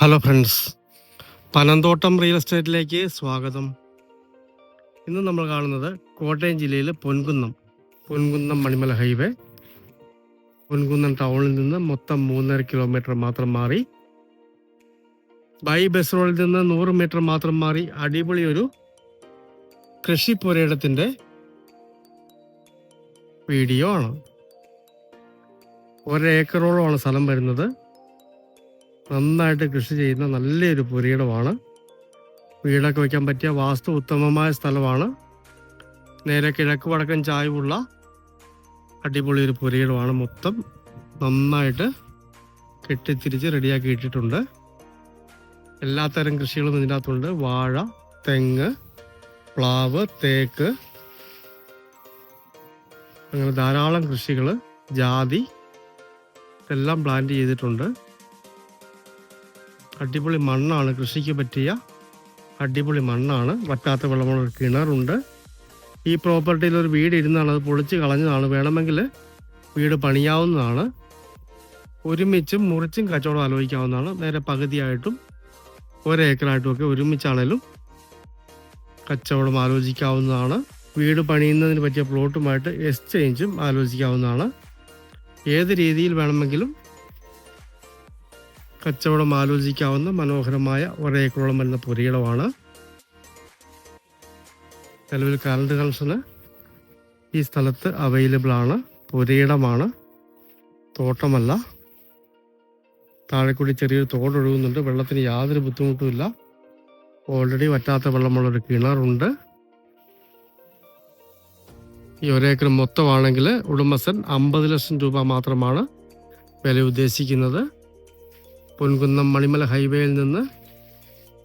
Hello friends Panamthottam real എസ്റ്റേറ്റിലേക്ക് സ്വാഗതം. ഇന്ന് നമ്മൾ കാണുന്നത് കോട്ടയം ജില്ലയിൽ പൊൻകുന്നം പൊൻകുന്നം മണിമല ഹൈവേ പൊൻകുന്നം ടൗണിൽ നിന്ന് മൊത്തം മൂന്നര കിലോമീറ്റർ മാത്രം മാറി. ബൈ ബസ് റോഡിൽ നിന്ന് നൂറ് മീറ്റർ മാത്രം മാറി. അടിപൊളി ഒരു കൃഷി പുരയിടത്തിന്റെ വീഡിയോ ആണ്. ഒരേക്കറോളമാണ് സ്ഥലം വരുന്നത്. നന്നായിട്ട് കൃഷി ചെയ്യുന്ന നല്ലൊരു പുരയിടമാണ്. വീടൊക്കെ വയ്ക്കാൻ പറ്റിയ വാസ്തു ഉത്തമമായ സ്ഥലമാണ്. നേരെ കിഴക്ക് വടക്കൻ ചായ്വുള്ള അടിപൊളി ഒരു പുരയിടമാണ് മൊത്തം. നന്നായിട്ട് കെട്ടിത്തിരിച്ച് റെഡിയാക്കി ഇട്ടിട്ടുണ്ട്. എല്ലാത്തരം കൃഷികളും ഇതിനകത്തുണ്ട് വാഴ തെങ്ങ് പ്ലാവ് തേക്ക്. അങ്ങനെ ധാരാളം കൃഷികൾ ജാതി എല്ലാം പ്ലാന്റ് ചെയ്തിട്ടുണ്ട്. അടിപൊളി മണ്ണാണ്. കൃഷിക്ക് പറ്റിയ അടിപൊളി മണ്ണാണ്. വറ്റാത്ത വെള്ളമുള്ള കിണറുണ്ട്. ഈ പ്രോപ്പർട്ടിയിൽ ഒരു വീട് ഇരുന്നാണ്. അത് പൊളിച്ച് കളഞ്ഞതാണ്. വേണമെങ്കിൽ വീട് പണിയാവുന്നതാണ്. ഒരുമിച്ചും മുറിച്ചും കച്ചവടം ആലോചിക്കാവുന്നതാണ്. നേരെ പകുതിയായിട്ടും ഒരേക്കറായിട്ടും ഒക്കെ ഒരുമിച്ചാണേലും കച്ചവടം ആലോചിക്കാവുന്നതാണ്. വീട് പണിയുന്നതിന് പറ്റിയ പ്ലോട്ടുമായിട്ട് എക്സ്ചേഞ്ചും ആലോചിക്കാവുന്നതാണ്. ഏത് രീതിയിൽ വേണമെങ്കിലും കച്ചവടം ആലോചിക്കാവുന്ന മനോഹരമായ ഒരേക്കറോളം വരുന്ന പുരയിടമാണ്. നിലവിൽ കറണ്ട് കണക്ഷന് ഈ സ്ഥലത്ത് അവൈലബിൾ ആണ്. പുരയിടമാണ്. തോട്ടമല്ല. താഴെ കൂടി ചെറിയൊരു തോടൊഴുകുന്നുണ്ട് വെള്ളത്തിന് യാതൊരു ബുദ്ധിമുട്ടുമില്ല ഓൾറെഡി വറ്റാത്ത വെള്ളമുള്ളൊരു കിണറുണ്ട്. ഈ ഒരേക്കർ മൊത്തമാണെങ്കിൽ ഉടമസ്ഥൻ അമ്പത് ലക്ഷം രൂപ മാത്രമാണ് വില ഉദ്ദേശിക്കുന്നത്. പൊൻകുന്നം മണിമല ഹൈവേയിൽ നിന്ന്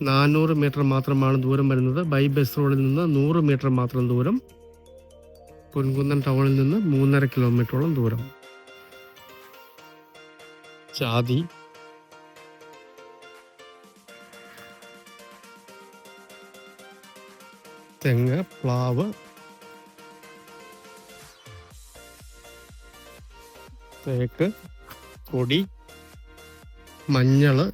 നാനൂറ് മീറ്റർ മാത്രമാണ് ദൂരം വരുന്നത്. ബൈ ബസ് റോഡിൽ നിന്ന് നൂറ് മീറ്റർ മാത്രം ദൂരം. പൊൻകുന്നം ടൗണിൽ നിന്ന് മൂന്നര കിലോമീറ്ററോളം ദൂരം. ജാതി തെങ്ങ് പ്ലാവ്. തേക്ക് കൊടി. മഞ്ഞൾ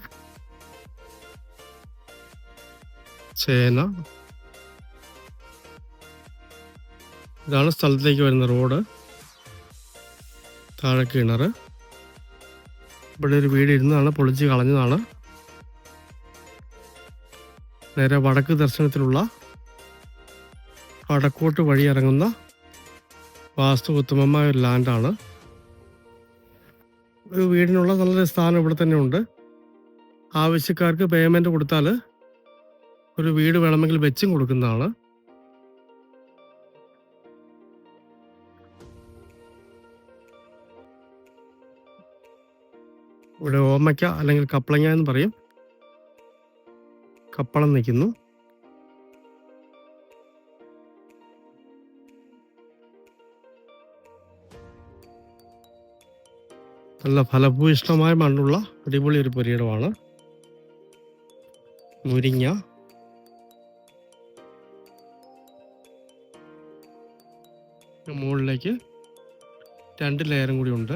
ചേന. ഇതാണ് സ്ഥലത്തേക്ക് വരുന്ന റോഡ്. താഴെ കിണർ. ഇവിടെ ഒരു വീട് ഇരുന്നതാണ് പൊളിച്ച് കളഞ്ഞതാണ്. നേരെ വടക്ക് ദർശനത്തിലുള്ള വടക്കോട്ട് വഴി ഇറങ്ങുന്ന വാസ്തു ഉത്തമമായ ഒരു ലാൻഡാണ്. വീടിനുള്ള നല്ലൊരു സ്ഥാനം ഇവിടെ തന്നെ ഉണ്ട്. ആവശ്യക്കാർക്ക് പേയ്മെന്റ് കൊടുത്താൽ ഒരു വീട് വേണമെങ്കിൽ വെച്ചും കൊടുക്കുന്നതാണ്. ഇവിടെ ഓമയ്ക്ക അല്ലെങ്കിൽ കപ്പളങ്ങ എന്ന് പറയും. കപ്പളം നിൽക്കുന്നു. നല്ല ഫലഭൂയിഷ്ടമായ മണ്ണുള്ള അടിപൊളി ഒരു പുരയിടമാണ്. മുരിങ്ങ. മുകളിലേക്ക് രണ്ട് ലെയറും കൂടി ഉണ്ട്.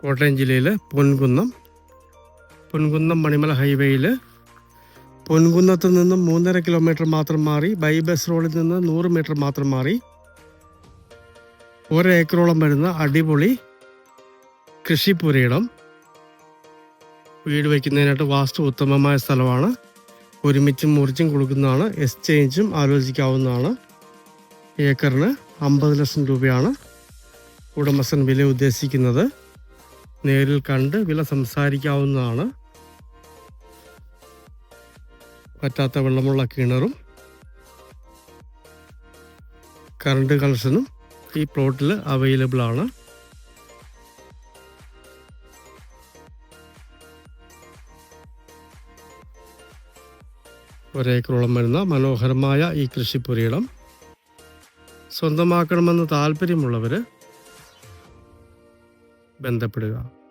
കോട്ടയം ജില്ലയിൽ പൊൻകുന്നം. പൊൻകുന്നം മണിമല ഹൈവേയിൽ പൊൻകുന്നത്ത് നിന്നും മൂന്നര കിലോമീറ്റർ മാത്രം മാറി ബൈ ബസ് റോഡിൽ നിന്ന് നൂറ് മീറ്റർ മാത്രം മാറി ഒരേക്കറോളം വരുന്ന അടിപൊളി കൃഷിപ്പുരയിടം വീട് വയ്ക്കുന്നതിനായിട്ട് വാസ്തു ഉത്തമമായ സ്ഥലമാണ്. ഒരുമിച്ചും മുറിച്ചും കൊടുക്കുന്നതാണ്. എക്സ്ചേഞ്ചും ആലോചിക്കാവുന്നതാണ്. ഏക്കറിന് അമ്പത് ലക്ഷം രൂപയാണ് ഉടമസ്ഥൻ വില ഉദ്ദേശിക്കുന്നത്. നേരിൽ കണ്ട് വില സംസാരിക്കാവുന്നതാണ്. പറ്റാത്ത വെള്ളമുള്ള കിണറും കറണ്ട് കണക്ഷനും ഈ പ്ലോട്ടിൽ അവൈലബിൾ ആണ്. ഒരേക്കറോളം വരുന്ന മനോഹരമായ ഈ കൃഷിപ്പുരയിടം. സ്വന്തമാക്കണമെന്ന് താല്പര്യമുള്ളവർ ബന്ധപ്പെടുക.